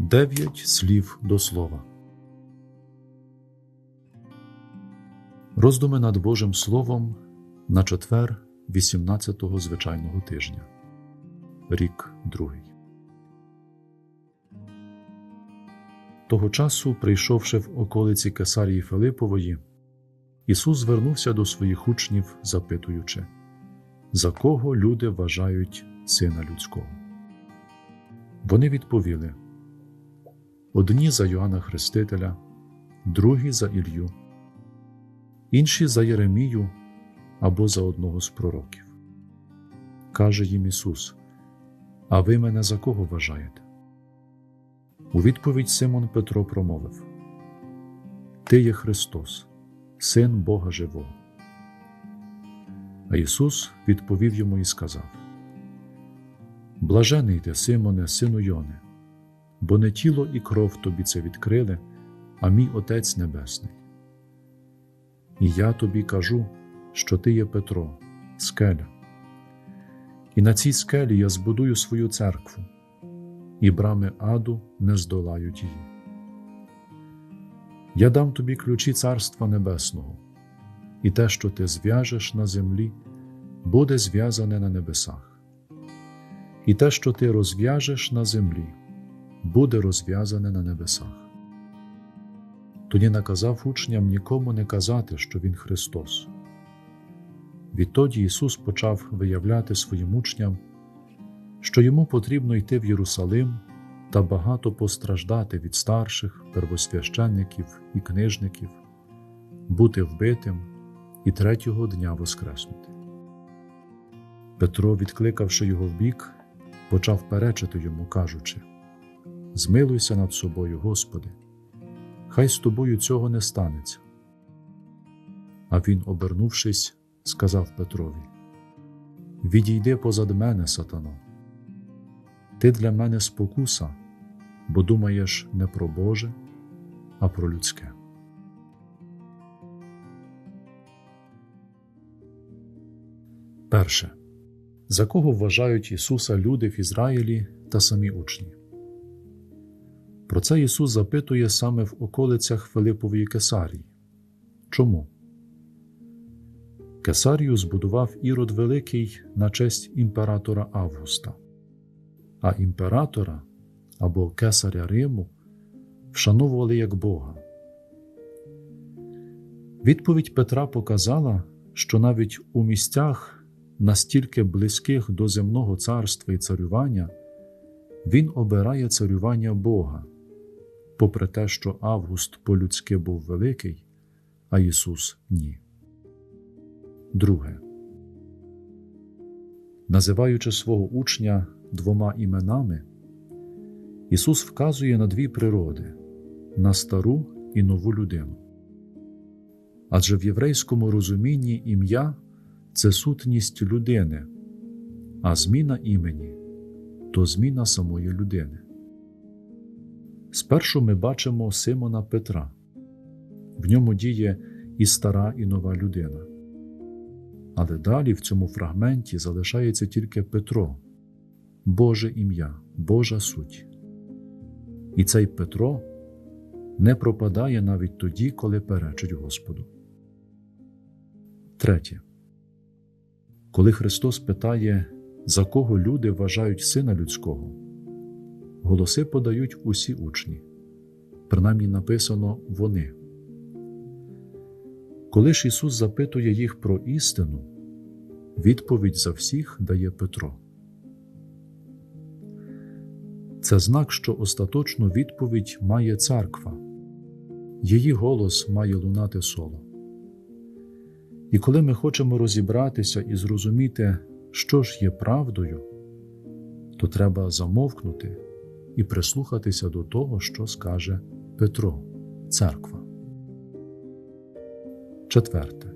Дев'ять слів до слова. Роздуми над Божим Словом на четвер 18-го звичайного тижня. Рік другий. Того часу, прийшовши в околиці Кесарії Филипової, Ісус звернувся до своїх учнів, запитуючи, за кого люди вважають Сина Людського. Вони відповіли одні за Йоанна Хрестителя, другі за Ілью, інші за Єремію або за одного з пророків. Каже їм Ісус: А ви мене за кого вважаєте? У відповідь Симон Петро промовив: Ти є Христос, Син Бога Живого. А Ісус відповів йому і сказав: Блажений ти, Симоне, сину Йоне, бо не тіло і кров тобі це відкрили, а мій Отець Небесний. І я тобі кажу, що ти є Петро, скеля. І на цій скелі я збудую свою церкву, і брами аду не здолають її. Я дам тобі ключі Царства Небесного, і те, що ти зв'яжеш на землі, буде зв'язане на небесах, і те, що ти розв'яжеш на землі, буде розв'язане на небесах. Тоді наказав учням нікому не казати, що Він Христос. Відтоді Ісус почав виявляти своїм учням, що йому потрібно йти в Єрусалим та багато постраждати від старших, первосвященників і книжників, бути вбитим і третього дня воскреснути. Петро, відкликавши його вбік, почав перечити йому, кажучи: Змилуйся над собою, Господи, хай з тобою цього не станеться. А він, обернувшись, сказав Петрові: Відійди позад мене, сатано. Ти для мене спокуса, бо думаєш не про Боже, а про людське. Перше. За кого вважають Ісуса люди в Ізраїлі та самі учні? Про це Ісус запитує саме в околицях Филипової Кесарії. Чому? Кесарію збудував Ірод Великий на честь імператора Августа, а імператора або кесаря Риму вшановували як Бога. Відповідь Петра показала, що навіть у місцях, настільки близьких до земного царства і царювання, він обирає царювання Бога, попри те, що Август по-людськи був великий, а Ісус ні. Друге. Називаючи свого учня двома іменами, Ісус вказує на дві природи на стару і нову людину. Адже в єврейському розумінні ім'я це сутність людини, а зміна імені то зміна самої людини. Спершу ми бачимо Симона Петра, в ньому діє і стара, і нова людина. Але далі в цьому фрагменті залишається тільки Петро, Боже ім'я, Божа суть. І цей Петро не пропадає навіть тоді, коли перечить Господу. Третє. Коли Христос питає, за кого люди вважають Сина Людського, голоси подають усі учні, принаймні написано вони. Коли ж Ісус запитує їх про істину, відповідь за всіх дає Петро. Це знак, що остаточну відповідь має церква, її голос має лунати соло. І коли ми хочемо розібратися і зрозуміти, що ж є правдою, то треба замовкнути і прислухатися до того, що скаже Петро, церква. Четверте.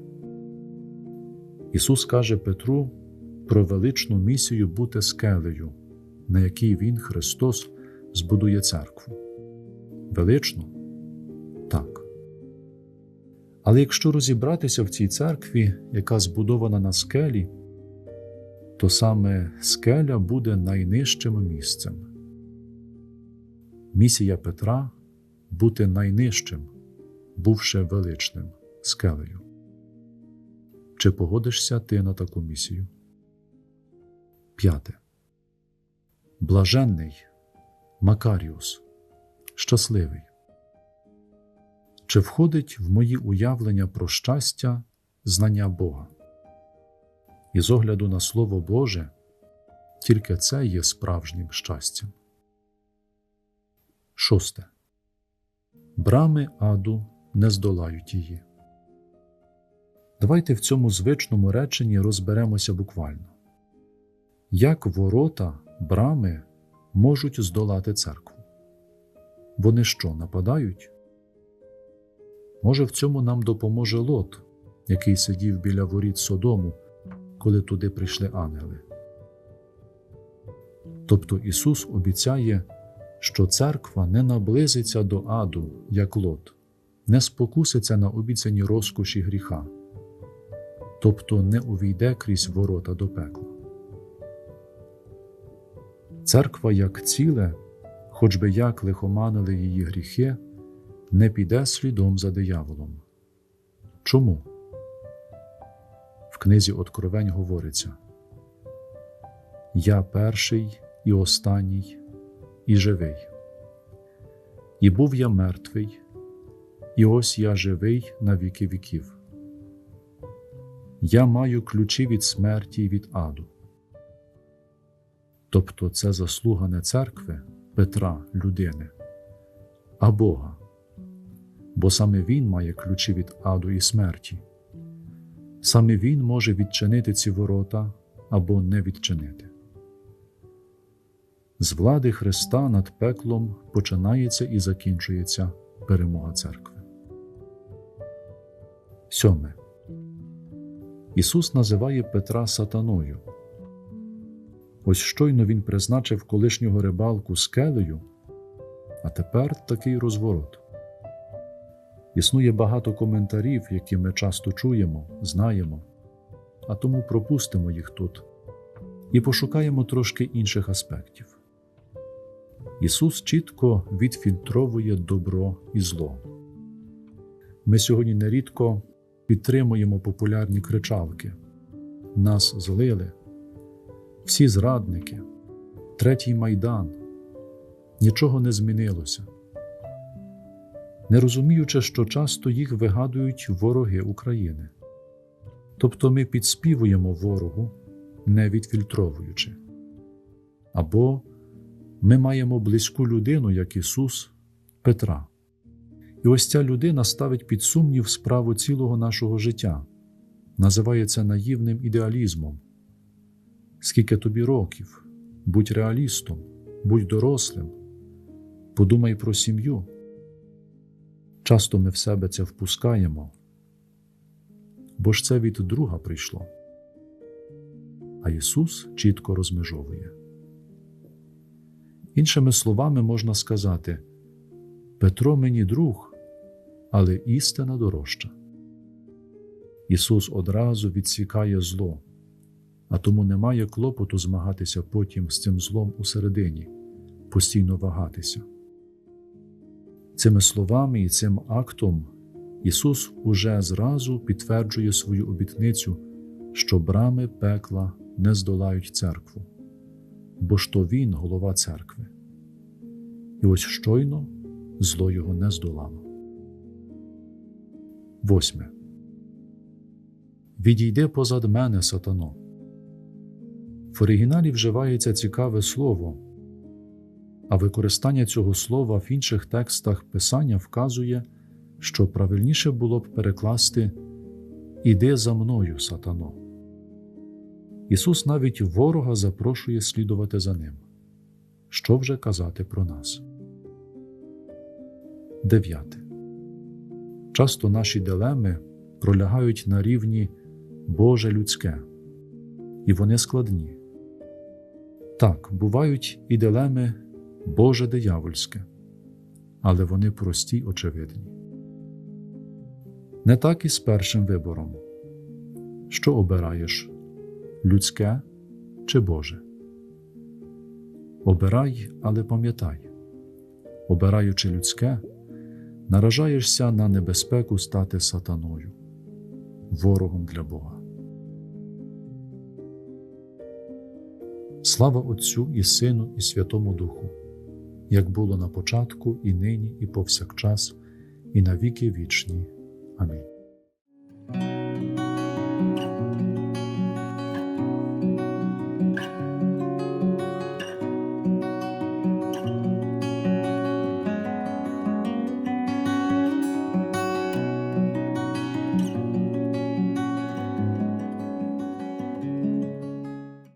Ісус каже Петру про величну місію бути скелею, на якій Він, Христос, збудує церкву. Велично? Так. Але якщо розібратися в цій церкві, яка збудована на скелі, то саме скеля буде найнижчим місцем. Місія Петра бути найнижчим, бувши величним скелею. Чи погодишся ти на таку місію? П'яте. Блаженний Макаріус. Щасливий. Чи входить в мої уявлення про щастя знання Бога? І з огляду на Слово Боже, тільки це є справжнім щастям. Шосте. Брами аду не здолають її. Давайте в цьому звичному реченні розберемося буквально. Як ворота, брами можуть здолати церкву? Вони що, нападають? Може, в цьому нам допоможе Лот, який сидів біля воріт Содому, коли туди прийшли ангели. Тобто Ісус обіцяє, що церква не наблизиться до аду, як Лот, не спокуситься на обіцяні розкоші гріха, тобто не увійде крізь ворота до пекла. Церква як ціле, хоч би як лихоманили її гріхи, не піде слідом за дияволом. Чому? В книзі Откровень говориться Я перший і останній, і живий. І був я мертвий, і ось я живий на віки віків. Я маю ключі від смерті і від аду. Тобто це заслуга не церкви Петра, людини, а Бога, бо саме Він має ключі від аду і смерті. Саме Він може відчинити ці ворота або не відчинити. З влади Христа над пеклом починається і закінчується перемога церкви. Сьоме. Ісус називає Петра сатаною. Ось щойно Він призначив колишнього рибалку скелею, а тепер такий розворот. Існує багато коментарів, які ми часто чуємо, знаємо, а тому пропустимо їх тут і пошукаємо трошки інших аспектів. Ісус чітко відфільтровує добро і зло. Ми сьогодні нерідко підтримуємо популярні кричалки, нас злили, всі зрадники, третій майдан, нічого не змінилося не розуміючи, що часто їх вигадують вороги України. Тобто ми підспівуємо ворогу, не відфільтровуючи. Або ми маємо близьку людину, як Ісус, Петра. І ось ця людина ставить під сумнів справу цілого нашого життя, називає це наївним ідеалізмом. Скільки тобі років, будь реалістом, будь дорослим, подумай про сім'ю. Часто ми в себе це впускаємо, бо ж це від друга прийшло. А Ісус чітко розмежовує. Іншими словами можна сказати: Петро мені друг, але істина дорожча. Ісус одразу відсікає зло, а тому немає клопоту змагатися потім з цим злом усередині, постійно вагатися. Цими словами і цим актом Ісус уже зразу підтверджує свою обітницю, що брами пекла не здолають церкву, бо ж то Він голова церкви. І ось щойно зло його не здолало. Восьме. Відійди позад мене, сатано. В оригіналі вживається цікаве слово а використання цього слова в інших текстах Писання вказує, що правильніше було б перекласти Іди за мною, сатано. Ісус навіть ворога запрошує слідувати за ним. Що вже казати про нас? Дев'яте. Часто наші дилеми пролягають на рівні Боже людське, і вони складні. Так, бувають і дилеми Боже диявольське, але вони прості й очевидні. Не так і з першим вибором що обираєш людське чи Боже? Обирай, але пам'ятай, обираючи людське, наражаєшся на небезпеку стати сатаною, ворогом для Бога. Слава Отцю і Сину, і Святому Духу, як було на початку, і нині, і повсякчас, і на віки вічні. Амінь.